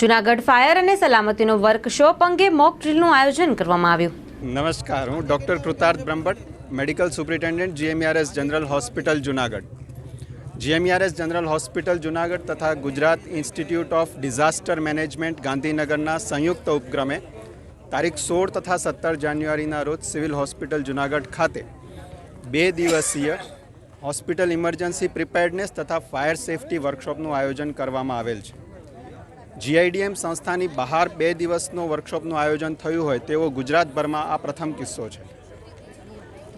Junagadh fire અને સલામતીનો workshop અંગે mock ડ્રીલનું આયોજન કરવામાં આવ્યું. નમસ્કાર, હું doctor Krutarth Brahmbhatt, medical superintendent, GMRS general hospital Junagadh. GMRS general hospital Junagadh તથા Gujarat institute of disaster management ગાંધીનગરના સંયુક્ત ઉપક્રમે તારીખ સોળ તથા સત્તર જાન્યુઆરીના રોજ સિવિલ હોસ્પિટલ જુનાગઢ ખાતે બે દિવસીય હોસ્પિટલ ઇમરજન્સી પ્રિપેર્ડનેસ તથા ફાયર સેફટી વર્કશોપનું આયોજન કરવામાં આવેલ છે. જીઆઈડીએમ સંસ્થાની બહાર બે દિવસનો વર્કશોપનું આયોજન થયું હોય તેવો ગુજરાતભરમાં આ પ્રથમ કિસ્સો છે.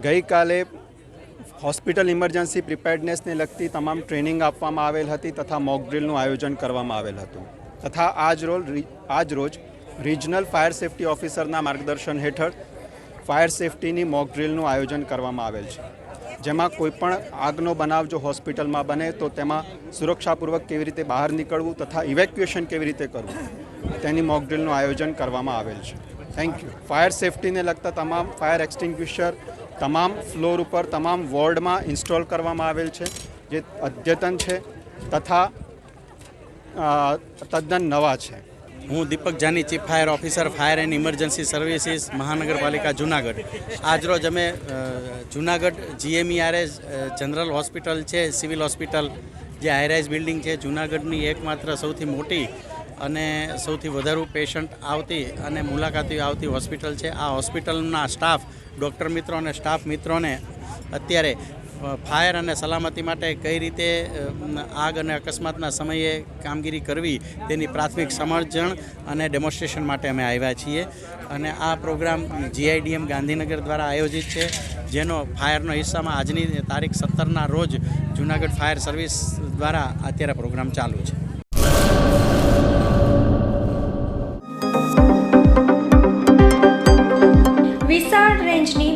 ગઈકાલે હોસ્પિટલ ઇમરજન્સી પ્રિપેર્ડનેસને લગતી તમામ ટ્રેનિંગ આપવામાં આવેલ હતી તથા મોકડ્રીલનું આયોજન કરવામાં આવેલ હતું. તથા આજ રોલ આજ રોજ રિજનલ ફાયર સેફટી ઓફિસરના માર્ગદર્શન હેઠળ ફાયર સેફટીની મોકડ્રીલનું આયોજન કરવામાં આવેલ છે. જેમાં કોઈપણ આગનો બનાવ જો હોસ્પિટલમાં બને તો તેમાં સુરક્ષાપૂર્વક કેવી રીતે બહાર નીકળવું તથા ઇવેક્યુએશન કેવી રીતે કરવું, તેની મોકડ્રીલનું આયોજન કરવામાં આવેલ છે. થેન્ક યુ ફાયર સેફટીને લગતા તમામ ફાયર એક્સટિંગ્વિશર તમામ ફ્લોર ઉપર, તમામ વોર્ડમાં ઇન્સ્ટોલ કરવામાં આવેલ છે, જે અદ્યતન છે તથા તદ્દન નવા છે. હું Deepak Jani chief fire officer fire and emergency services મહાનગરપાલિકા, જુનાગઢ. આજરોજ અમે જુનાગઢ જીએમઈઆરએ જનરલ હોસ્પિટલ છે સિવિલ હોસ્પિટલ જે હાઈરાઇઝ બિલ્ડિંગ છે, જુનાગઢની એકમાત્ર સૌથી મોટી અને સૌથી વધારે પેશન્ટ આવતી અને મુલાકાતી આવતી હોસ્પિટલ છે. આ હોસ્પિટલના સ્ટાફ ડૉક્ટર મિત્રો અને સ્ટાફ મિત્રોને અત્યારે ફાયર અને સલામતી માટે કઈ રીતે આગ અને અકસ્માતના સમયે કામગીરી કરવી તેની પ્રાથમિક સમજણ અને ડેમોન્સ્ટ્રેશન માટે અમે આવ્યા છીએ. અને આ પ્રોગ્રામ જીઆઈડીએમ ગાંધીનગર દ્વારા આયોજિત છે, જેનો ફાયરનો હિસ્સામાં આજની તારીખ સત્તરના રોજ જુનાગઢ ફાયર સર્વિસ દ્વારા અત્યારે પ્રોગ્રામ ચાલુ છે.